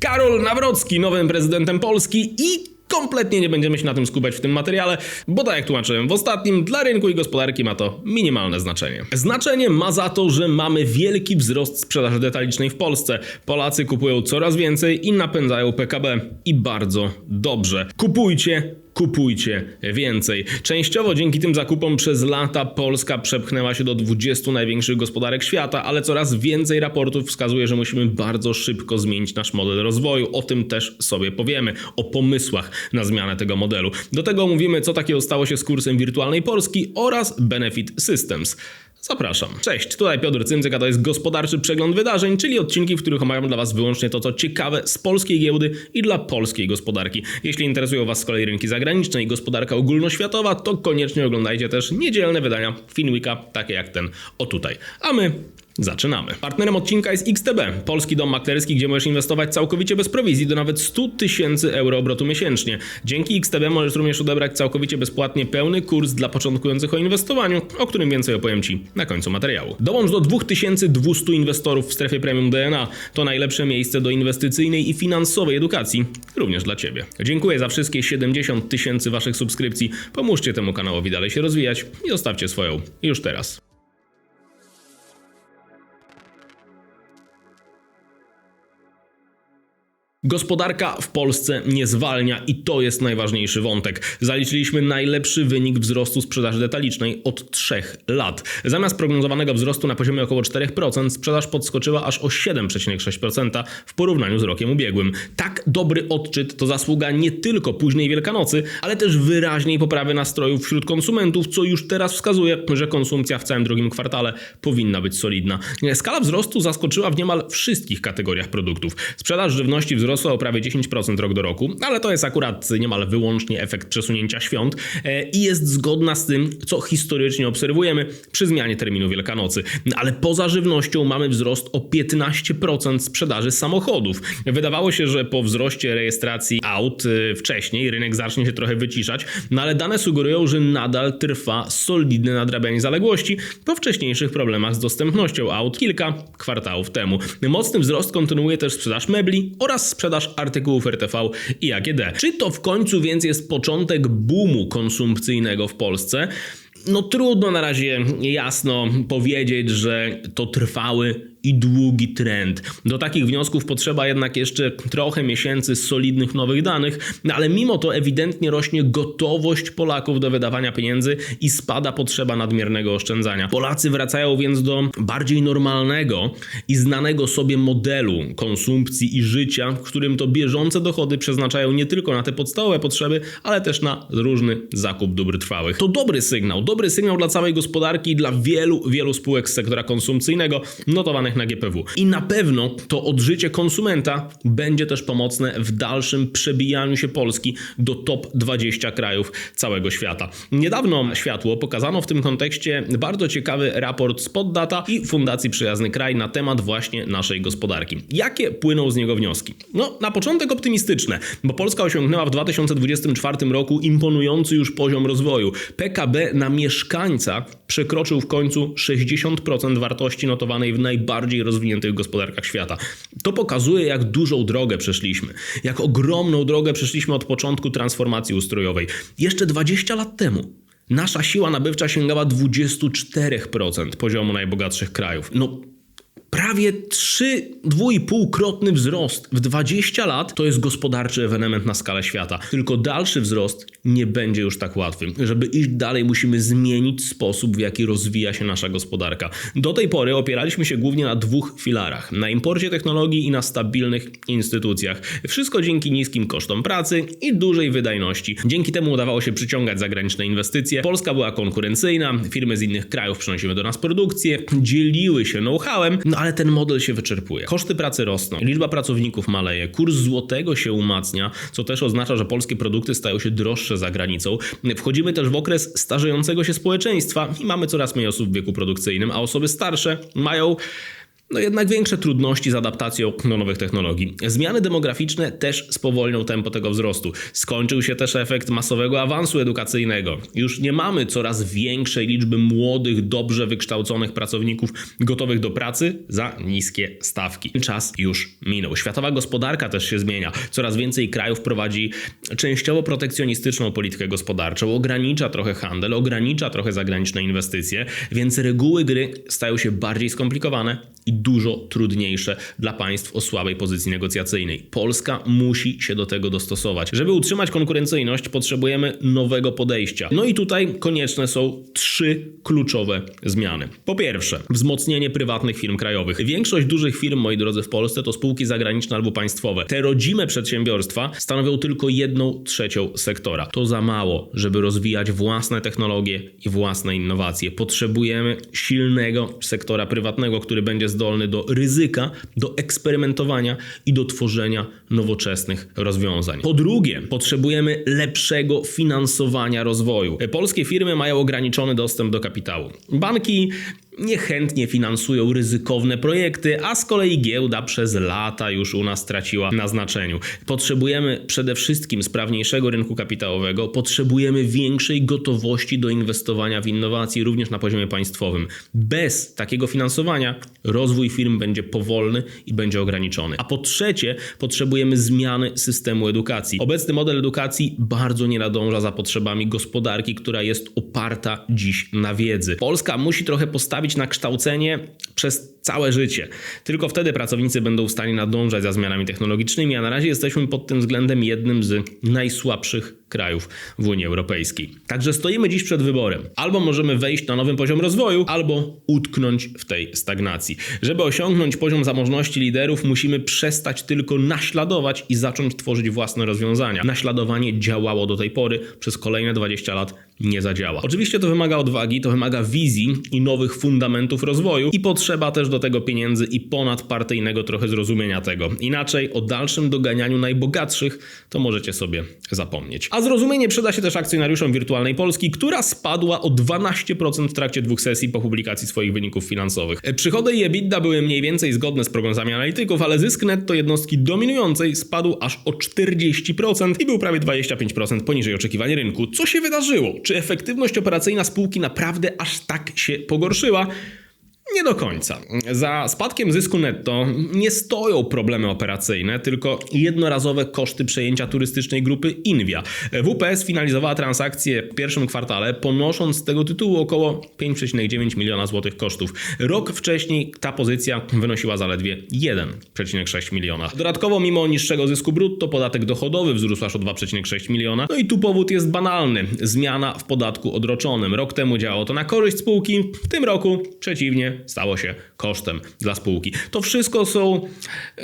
Karol Nawrocki nowym prezydentem Polski i kompletnie nie będziemy się na tym skupiać w tym materiale, bo tak jak tłumaczyłem w ostatnim, dla rynku i gospodarki ma to minimalne znaczenie. Znaczenie ma za to, że mamy wielki wzrost sprzedaży detalicznej w Polsce. Polacy kupują coraz więcej i napędzają PKB. I bardzo dobrze. Kupujcie, kupujcie więcej. Częściowo dzięki tym zakupom przez lata Polska przepchnęła się do 20 największych gospodarek świata, ale coraz więcej raportów wskazuje, że musimy bardzo szybko zmienić nasz model rozwoju. O tym też sobie powiemy, o pomysłach na zmianę tego modelu. Do tego omówimy, co takiego stało się z kursem wirtualnej Polski oraz Benefit Systems. Zapraszam. Cześć, tutaj Piotr Cymcyk, a to jest gospodarczy przegląd wydarzeń, czyli odcinki, w których omawiam dla Was wyłącznie to, co ciekawe z polskiej giełdy i dla polskiej gospodarki. Jeśli interesują Was z kolei rynki zagraniczne i gospodarka ogólnoświatowa, to koniecznie oglądajcie też niedzielne wydania Finweeka, takie jak ten o tutaj. A my Zaczynamy. Partnerem odcinka jest XTB, polski dom maklerski, gdzie możesz inwestować całkowicie bez prowizji do nawet 100 tysięcy euro obrotu miesięcznie. Dzięki XTB możesz również odebrać całkowicie bezpłatnie pełny kurs dla początkujących o inwestowaniu, o którym więcej opowiem Ci na końcu materiału. Dołącz do 2200 inwestorów w strefie premium DNA. To najlepsze miejsce do inwestycyjnej i finansowej edukacji, również dla Ciebie. Dziękuję za wszystkie 70 tysięcy Waszych subskrypcji. Pomóżcie temu kanałowi dalej się rozwijać i zostawcie swoją już teraz. Gospodarka w Polsce nie zwalnia i to jest najważniejszy wątek. Zaliczyliśmy najlepszy wynik wzrostu sprzedaży detalicznej od 3 lat. Zamiast prognozowanego wzrostu na poziomie około 4%, sprzedaż podskoczyła aż o 7,6% w porównaniu z rokiem ubiegłym. Tak dobry odczyt to zasługa nie tylko późnej Wielkanocy, ale też wyraźnej poprawy nastrojów wśród konsumentów, co już teraz wskazuje, że konsumpcja w całym drugim kwartale powinna być solidna. Skala wzrostu zaskoczyła w niemal wszystkich kategoriach produktów. Sprzedaż żywności wzrosła wzrosła o prawie 10% rok do roku, ale to jest akurat niemal wyłącznie efekt przesunięcia świąt e, i jest zgodna z tym, co historycznie obserwujemy przy zmianie terminu Wielkanocy. Ale poza żywnością mamy wzrost o 15% sprzedaży samochodów. Wydawało się, że po wzroście rejestracji aut e, wcześniej rynek zacznie się trochę wyciszać, no ale dane sugerują, że nadal trwa solidne nadrabianie zaległości po wcześniejszych problemach z dostępnością aut kilka kwartałów temu. Mocny wzrost kontynuuje też sprzedaż mebli oraz sprzedaż artykułów RTV i AGD. Czy to w końcu więc jest początek boomu konsumpcyjnego w Polsce? No trudno na razie jasno powiedzieć, że to trwały i długi trend. Do takich wniosków potrzeba jednak jeszcze trochę miesięcy solidnych nowych danych, no ale mimo to ewidentnie rośnie gotowość Polaków do wydawania pieniędzy i spada potrzeba nadmiernego oszczędzania. Polacy wracają więc do bardziej normalnego i znanego sobie modelu konsumpcji i życia, w którym to bieżące dochody przeznaczają nie tylko na te podstawowe potrzeby, ale też na różny zakup dóbr trwałych. To dobry sygnał, dobry sygnał dla całej gospodarki i dla wielu, wielu spółek z sektora konsumpcyjnego notowanych na GPW. I na pewno to odżycie konsumenta będzie też pomocne w dalszym przebijaniu się Polski do top 20 krajów całego świata. Niedawno światło pokazano w tym kontekście bardzo ciekawy raport z Poddata i Fundacji Przyjazny Kraj na temat właśnie naszej gospodarki. Jakie płyną z niego wnioski? No, na początek optymistyczne, bo Polska osiągnęła w 2024 roku imponujący już poziom rozwoju. PKB na mieszkańca przekroczył w końcu 60% wartości notowanej w najbardziej najbardziej rozwiniętych gospodarkach świata. To pokazuje, jak dużą drogę przeszliśmy, jak ogromną drogę przeszliśmy od początku transformacji ustrojowej. Jeszcze 20 lat temu nasza siła nabywcza sięgała 24% poziomu najbogatszych krajów. No, prawie 3,5-krotny wzrost w 20 lat to jest gospodarczy ewenement na skalę świata. Tylko dalszy wzrost nie będzie już tak łatwy. Żeby iść dalej, musimy zmienić sposób, w jaki rozwija się nasza gospodarka. Do tej pory opieraliśmy się głównie na dwóch filarach: na imporcie technologii i na stabilnych instytucjach. Wszystko dzięki niskim kosztom pracy i dużej wydajności. Dzięki temu udawało się przyciągać zagraniczne inwestycje. Polska była konkurencyjna, firmy z innych krajów przynosiły do nas produkcję, dzieliły się know-howem, no ale ten model się wyczerpuje. Koszty pracy rosną, liczba pracowników maleje, kurs złotego się umacnia, co też oznacza, że polskie produkty stają się droższe za granicą. Wchodzimy też w okres starzejącego się społeczeństwa i mamy coraz mniej osób w wieku produkcyjnym, a osoby starsze mają no jednak większe trudności z adaptacją do nowych technologii. Zmiany demograficzne też spowolnią tempo tego wzrostu. Skończył się też efekt masowego awansu edukacyjnego. Już nie mamy coraz większej liczby młodych, dobrze wykształconych pracowników gotowych do pracy za niskie stawki. Czas już minął. Światowa gospodarka też się zmienia. Coraz więcej krajów prowadzi częściowo protekcjonistyczną politykę gospodarczą, ogranicza trochę handel, ogranicza trochę zagraniczne inwestycje, więc reguły gry stają się bardziej skomplikowane i dużo trudniejsze dla państw o słabej pozycji negocjacyjnej. Polska musi się do tego dostosować. Żeby utrzymać konkurencyjność, potrzebujemy nowego podejścia. No i tutaj konieczne są trzy kluczowe zmiany. Po pierwsze, wzmocnienie prywatnych firm krajowych. Większość dużych firm, moi drodzy, w Polsce to spółki zagraniczne albo państwowe. Te rodzime przedsiębiorstwa stanowią tylko jedną trzecią sektora. To za mało, żeby rozwijać własne technologie i własne innowacje. Potrzebujemy silnego sektora prywatnego, który będzie zdolny do ryzyka, do eksperymentowania i do tworzenia nowoczesnych rozwiązań. Po drugie, potrzebujemy lepszego finansowania rozwoju. Polskie firmy mają ograniczony dostęp do kapitału. Banki niechętnie finansują ryzykowne projekty, a z kolei giełda przez lata już u nas straciła na znaczeniu. Potrzebujemy przede wszystkim sprawniejszego rynku kapitałowego, potrzebujemy większej gotowości do inwestowania w innowacje również na poziomie państwowym. Bez takiego finansowania rozwój firm będzie powolny i będzie ograniczony. A po trzecie, potrzebujemy zmiany systemu edukacji. Obecny model edukacji bardzo nie nadąża za potrzebami gospodarki, która jest oparta dziś na wiedzy. Polska musi trochę postawić na kształcenie przez całe życie. Tylko wtedy pracownicy będą w stanie nadążać za zmianami technologicznymi, a na razie jesteśmy pod tym względem jednym z najsłabszych krajów w Unii Europejskiej. Także stoimy dziś przed wyborem. Albo możemy wejść na nowy poziom rozwoju, albo utknąć w tej stagnacji. Żeby osiągnąć poziom zamożności liderów, musimy przestać tylko naśladować i zacząć tworzyć własne rozwiązania. Naśladowanie działało do tej pory, przez kolejne 20 lat nie zadziała. Oczywiście to wymaga odwagi, to wymaga wizji i nowych fundamentów rozwoju i potrzeba też do tego pieniędzy i ponadpartyjnego trochę zrozumienia tego. Inaczej o dalszym doganianiu najbogatszych to możecie sobie zapomnieć. A zrozumienie przyda się też akcjonariuszom Wirtualnej Polski, która spadła o 12% w trakcie dwóch sesji po publikacji swoich wyników finansowych. Przychody i EBITDA były mniej więcej zgodne z prognozami analityków, ale zysk netto jednostki dominującej spadł aż o 40% i był prawie 25% poniżej oczekiwań rynku. Co się wydarzyło? Czy efektywność operacyjna spółki naprawdę aż tak się pogorszyła? Nie do końca. Za spadkiem zysku netto nie stoją problemy operacyjne, tylko jednorazowe koszty przejęcia turystycznej grupy Invia. WPS finalizowała transakcję w pierwszym kwartale, ponosząc z tego tytułu około 5,9 miliona złotych kosztów. Rok wcześniej ta pozycja wynosiła zaledwie 1,6 miliona. Dodatkowo, mimo niższego zysku brutto, podatek dochodowy wzrósł aż o 2,6 miliona. No i tu powód jest banalny. Zmiana w podatku odroczonym. Rok temu działało to na korzyść spółki, w tym roku przeciwnie, stało się kosztem dla spółki. To wszystko są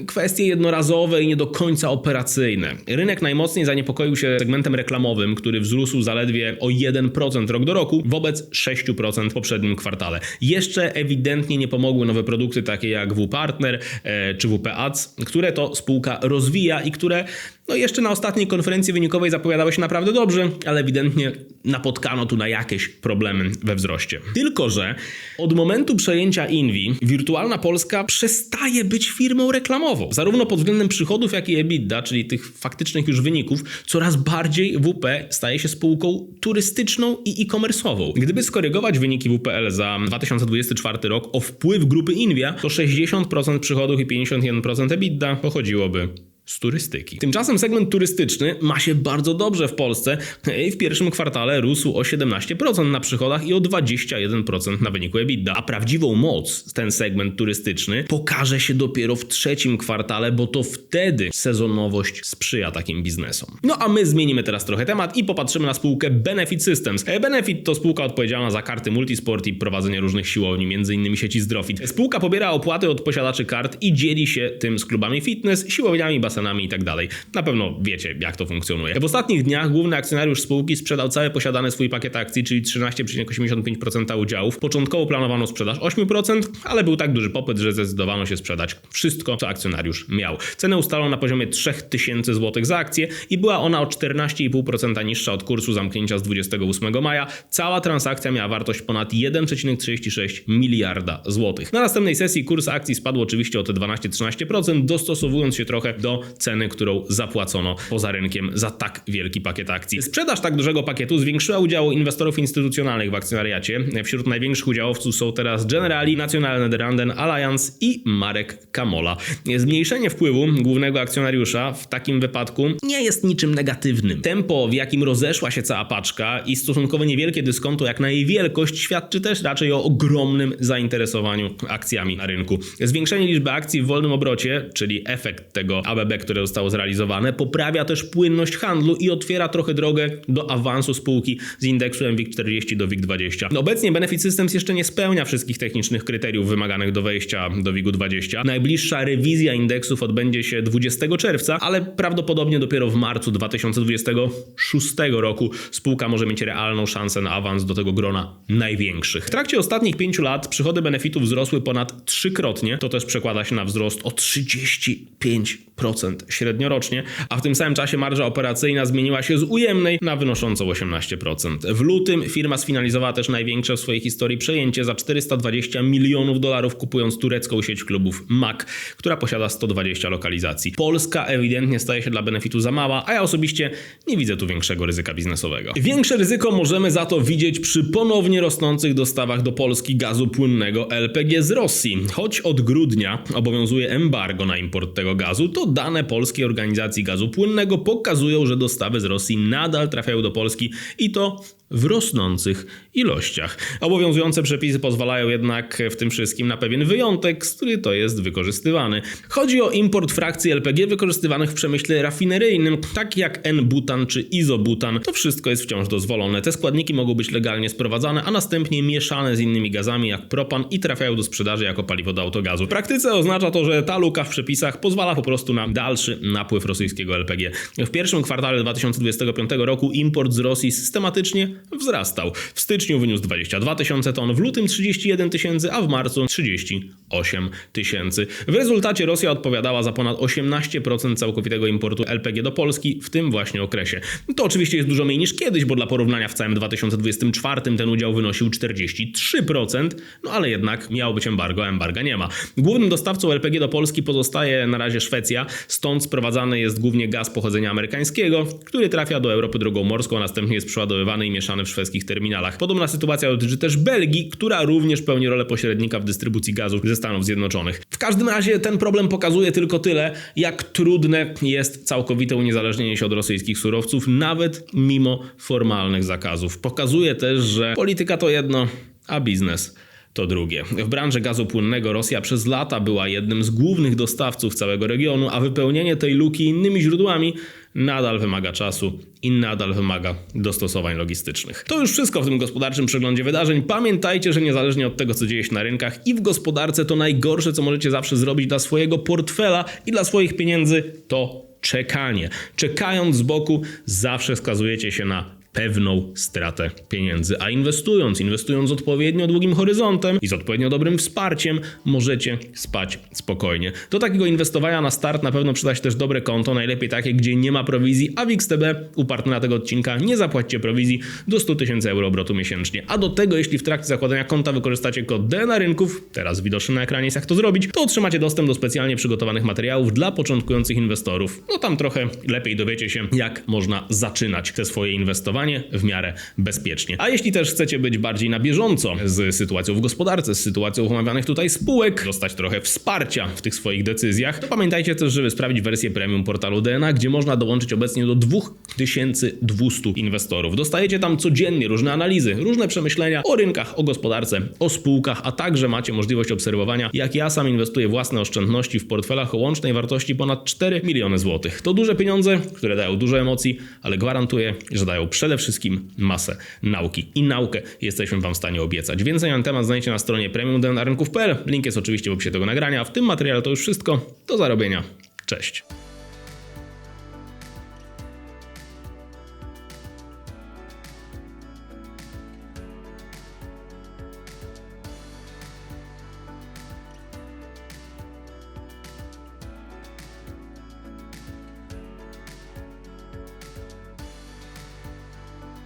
kwestie jednorazowe i nie do końca operacyjne. Rynek najmocniej zaniepokoił się segmentem reklamowym, który wzrósł zaledwie o 1% rok do roku wobec 6% w poprzednim kwartale. Jeszcze ewidentnie nie pomogły nowe produkty takie jak WPartner e, czy WP Ads, które to spółka rozwija i które no jeszcze na ostatniej konferencji wynikowej zapowiadały się naprawdę dobrze, ale ewidentnie napotkano tu na jakieś problemy we wzroście. Tylko, że od momentu przejęcia Invi Wirtualna Polska przestaje być firmą reklamową. Zarówno pod względem przychodów, jak i EBITDA, czyli tych faktycznych już wyników, coraz bardziej WP staje się spółką turystyczną i e-commerce'ową. Gdyby skorygować wyniki WPL za 2024 rok o wpływ grupy Invia, to 60% przychodów i 51% EBITDA pochodziłoby z turystyki. Tymczasem segment turystyczny ma się bardzo dobrze w Polsce i w pierwszym kwartale rósł o 17% na przychodach i o 21% na wyniku EBITDA. A prawdziwą moc ten segment turystyczny pokaże się dopiero w trzecim kwartale, bo to wtedy sezonowość sprzyja takim biznesom. No a my zmienimy teraz trochę temat i popatrzymy na spółkę Benefit Systems. Benefit to spółka odpowiedzialna za karty multisport i prowadzenie różnych siłowni, m.in. sieci Zdrofit. Spółka pobiera opłaty od posiadaczy kart i dzieli się tym z klubami fitness, siłowniami, basenami basenami i tak dalej. Na pewno wiecie, jak to funkcjonuje. W ostatnich dniach główny akcjonariusz spółki sprzedał cały posiadany swój pakiet akcji, czyli 13,85% udziałów. Początkowo planowano sprzedaż 8%, ale był tak duży popyt, że zdecydowano się sprzedać wszystko, co akcjonariusz miał. Cenę ustalono na poziomie 3000 zł za akcję i była ona o 14,5% niższa od kursu zamknięcia z 28 maja. Cała transakcja miała wartość ponad 1,36 miliarda złotych. Na następnej sesji kurs akcji spadł oczywiście o te 12-13%, dostosowując się trochę do ceny, którą zapłacono poza rynkiem za tak wielki pakiet akcji. Sprzedaż tak dużego pakietu zwiększyła udział inwestorów instytucjonalnych w akcjonariacie. Wśród największych udziałowców są teraz Generali, National Nederlanden Alliance i Marek Kamola. Zmniejszenie wpływu głównego akcjonariusza w takim wypadku nie jest niczym negatywnym. Tempo, w jakim rozeszła się cała paczka i stosunkowo niewielkie dyskonto jak na jej wielkość świadczy też raczej o ogromnym zainteresowaniu akcjami na rynku. Zwiększenie liczby akcji w wolnym obrocie, czyli efekt tego ABB, które zostało zrealizowane, poprawia też płynność handlu i otwiera trochę drogę do awansu spółki z indeksu WIG40 do WIG20. Obecnie Benefit Systems jeszcze nie spełnia wszystkich technicznych kryteriów wymaganych do wejścia do WIG20. Najbliższa rewizja indeksów odbędzie się 20 czerwca, ale prawdopodobnie dopiero w marcu 2026 roku spółka może mieć realną szansę na awans do tego grona największych. W trakcie ostatnich pięciu lat przychody benefitów wzrosły ponad trzykrotnie. To też przekłada się na wzrost o 35% średniorocznie, a w tym samym czasie marża operacyjna zmieniła się z ujemnej na wynoszącą 18%. W lutym firma sfinalizowała też największe w swojej historii przejęcie za 420 milionów dolarów, kupując turecką sieć klubów MAC, która posiada 120 lokalizacji. Polska ewidentnie staje się dla benefitu za mała, a ja osobiście nie widzę tu większego ryzyka biznesowego. Większe ryzyko możemy za to widzieć przy ponownie rosnących dostawach do Polski gazu płynnego LPG z Rosji. Choć od grudnia obowiązuje embargo na import tego gazu, to dane Polskiej Organizacji Gazu Płynnego pokazują, że dostawy z Rosji nadal trafiają do Polski i to w rosnących ilościach. Obowiązujące przepisy pozwalają jednak w tym wszystkim na pewien wyjątek, z który to jest wykorzystywany. Chodzi o import frakcji LPG wykorzystywanych w przemyśle rafineryjnym, tak jak N-butan czy izobutan. To wszystko jest wciąż dozwolone. Te składniki mogą być legalnie sprowadzane, a następnie mieszane z innymi gazami jak propan i trafiają do sprzedaży jako paliwo do autogazu. W praktyce oznacza to, że ta luka w przepisach pozwala po prostu na dalszy napływ rosyjskiego LPG. W pierwszym kwartale 2025 roku import z Rosji systematycznie wzrastał. W styczniu wyniósł 22 tysiące ton, w lutym 31 tysięcy, a w marcu 38 tysięcy. W rezultacie Rosja odpowiadała za ponad 18% całkowitego importu LPG do Polski w tym właśnie okresie. To oczywiście jest dużo mniej niż kiedyś, bo dla porównania w całym 2024 ten udział wynosił 43%, no ale jednak miało być embargo, a embarga nie ma. Głównym dostawcą LPG do Polski pozostaje na razie Szwecja, stąd sprowadzany jest głównie gaz pochodzenia amerykańskiego, który trafia do Europy drogą morską, a następnie jest przeładowywany i mieszany w szwedzkich terminalach. Podobna sytuacja dotyczy też Belgii, która również pełni rolę pośrednika w dystrybucji gazu ze Stanów Zjednoczonych. W każdym razie ten problem pokazuje tylko tyle, jak trudne jest całkowite uniezależnienie się od rosyjskich surowców, nawet mimo formalnych zakazów. Pokazuje też, że polityka to jedno, a biznes to drugie. W branży gazu płynnego Rosja przez lata była jednym z głównych dostawców całego regionu, a wypełnienie tej luki innymi źródłami nadal wymaga czasu i nadal wymaga dostosowań logistycznych. To już wszystko w tym gospodarczym przeglądzie wydarzeń. Pamiętajcie, że niezależnie od tego, co dzieje się na rynkach i w gospodarce, to najgorsze, co możecie zawsze zrobić dla swojego portfela i dla swoich pieniędzy, to czekanie. Czekając z boku, zawsze skazujecie się na pewną stratę pieniędzy. A inwestując, inwestując odpowiednio długim horyzontem i z odpowiednio dobrym wsparciem, możecie spać spokojnie. Do takiego inwestowania na start na pewno przyda się też dobre konto, najlepiej takie, gdzie nie ma prowizji, a w XTB u partnera tego odcinka nie zapłacicie prowizji do 100 tysięcy euro obrotu miesięcznie. A do tego, jeśli w trakcie zakładania konta wykorzystacie kod D na rynków, teraz widoczny na ekranie jest jak to zrobić, to otrzymacie dostęp do specjalnie przygotowanych materiałów dla początkujących inwestorów. No tam trochę lepiej dowiecie się, jak można zaczynać te swoje inwestowanie w miarę bezpiecznie. A jeśli też chcecie być bardziej na bieżąco z sytuacją w gospodarce, z sytuacją omawianych tutaj spółek, dostać trochę wsparcia w tych swoich decyzjach, to pamiętajcie też, żeby sprawdzić wersję premium portalu DNA, gdzie można dołączyć obecnie do 2200 inwestorów. Dostajecie tam codziennie różne analizy, różne przemyślenia o rynkach, o gospodarce, o spółkach, a także macie możliwość obserwowania, jak ja sam inwestuję własne oszczędności w portfelach o łącznej wartości ponad 4 miliony złotych. To duże pieniądze, które dają dużo emocji, ale gwarantuję, że dają przede wszystkim masę nauki. I naukę jesteśmy Wam w stanie obiecać. Więcej na ten temat znajdziecie na stronie premiumdenarynków.pl. Link jest oczywiście w opisie tego nagrania. W tym materiale to już wszystko. Do zarobienia. Cześć.